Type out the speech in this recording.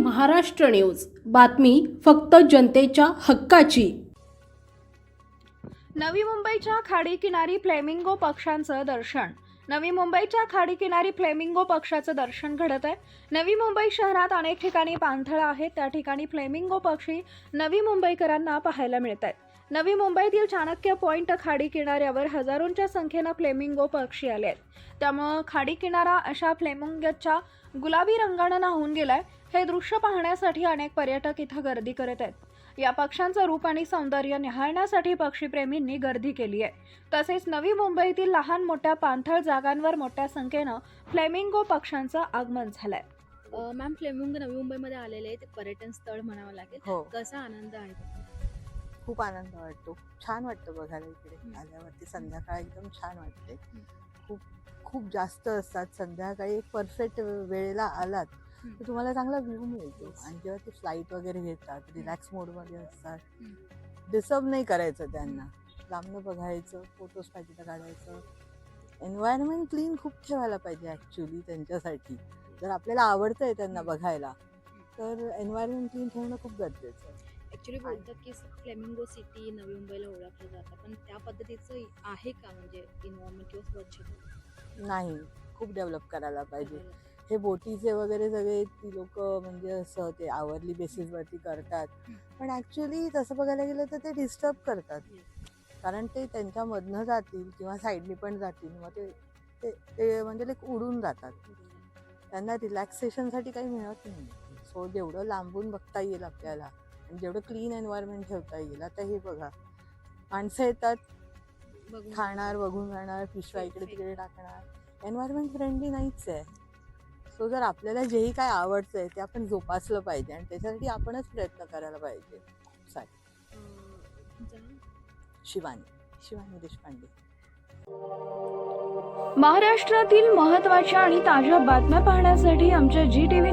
Maharashtra news. बातमी फक्त जनतेच्या हक्काची. नवी मुंबईच्या खाडीकिनारी फ्लेमिंगो पक्षांचं दर्शन. नवी मुंबईच्या खाडीकिनारी फ्लेमिंगो पक्षाचं दर्शन घडत आहे. नवी मुंबई शहरात अनेक ठिकाणी पाणथळं आहेत. त्या ठिकाणी फ्लेमिंगो पक्षी नवी मुंबईकरांना पाहायला मिळत आहेत नवी मुंबईतील चाणक्य पॉइंट खाडी किनाऱ्यावर हजारोंच्या संख्येनं फ्लेमिंगो पक्षी आले आहेत त्यामुळं खाडी किनारा अशा फ्लेमिंगोच्या गुलाबी रंगानं नाहून गेलाय हे दृश्य पाहण्यासाठी अनेक पर्यटक इथं गर्दी करत आहेत. या पक्ष्यांचं रूप आणि सौंदर्य निहाळण्यासाठी पक्षीप्रेमींनी गर्दी केली आहे. तसेच नवी मुंबईतील लहान मोठ्या पाणथळ जागांवर मोठ्या संख्येनं फ्लेमिंगो पक्ष्यांचं आगमन झालंय. मॅम फ्लेमिंग नवी मुंबईमध्ये आलेले पर्यटन स्थळ म्हणावं लागेल. हो. कसा आनंद आहे? खूप आनंद वाटतो. छान वाटतं बघायला इकडे. आल्यावरती. संध्याकाळ एकदम छान वाटते. खूप खूप जास्त असतात. संध्याकाळी एक परफेक्ट वेळेला आलात. तर तुम्हाला चांगला व्ह्यू मिळतो. आणि जेव्हा ते फ्लाईट वगैरे घेतात रिलॅक्स मोडमध्ये असतात. डिस्टर्ब नाही करायचं त्यांना. लांबनं बघायचं फोटोज पाहिजे काढायचं. एन्व्हायरमेंट क्लीन खूप ठेवायला पाहिजे ॲक्च्युली त्यांच्यासाठी. जर आपल्याला आवडतंय त्यांना बघायला तर एन्व्हायरमेंट क्लीन ठेवणं खूप गरजेचं आहे. ऍक्च्युली बोलतात की फ्लेमिंगो सिटी नवी मुंबईला ओळखलं जातं. पण त्या पद्धतीचं आहे का म्हणजे इन्व्हायरमेंट किंवा स्वच्छता नाही. खूप डेव्हलप करायला पाहिजे. हे बोटीचे वगैरे सगळे ती लोक म्हणजे असं ते आवरली बेसिसवरती करतात. पण ॲक्च्युली तसं बघायला गेलं तर ते डिस्टर्ब करतात. कारण ते त्यांच्यामधनं जातील किंवा साईडनी पण जातील. मग ते ते ते म्हणजे लाईक उडून जातात. त्यांना रिलॅक्सेशनसाठी काही मिळत नाही. सो जेवढं लांबून बघता येईल आपल्याला जेवढं क्लीन एन्व्हायरमेंट ठेवता येईल. आता हे बघा माणसं येतात खाणार बघून. जाणार पिशव्या इकडे तिकडे टाकणार. एन्व्हायरमेंट फ्रेंडली नाहीच आहे. सो जर आपल्याला जेही काय आवडतंय ते आपण जोपासलं पाहिजे आणि त्याच्यासाठी आपणच प्रयत्न करायला पाहिजे? शिवानी. शिवानी देशपांडे. महाराष्ट्रातील महत्त्वाच्या आणि ताज्या बातम्या पाहण्यासाठी आमच्या जी टी व्ही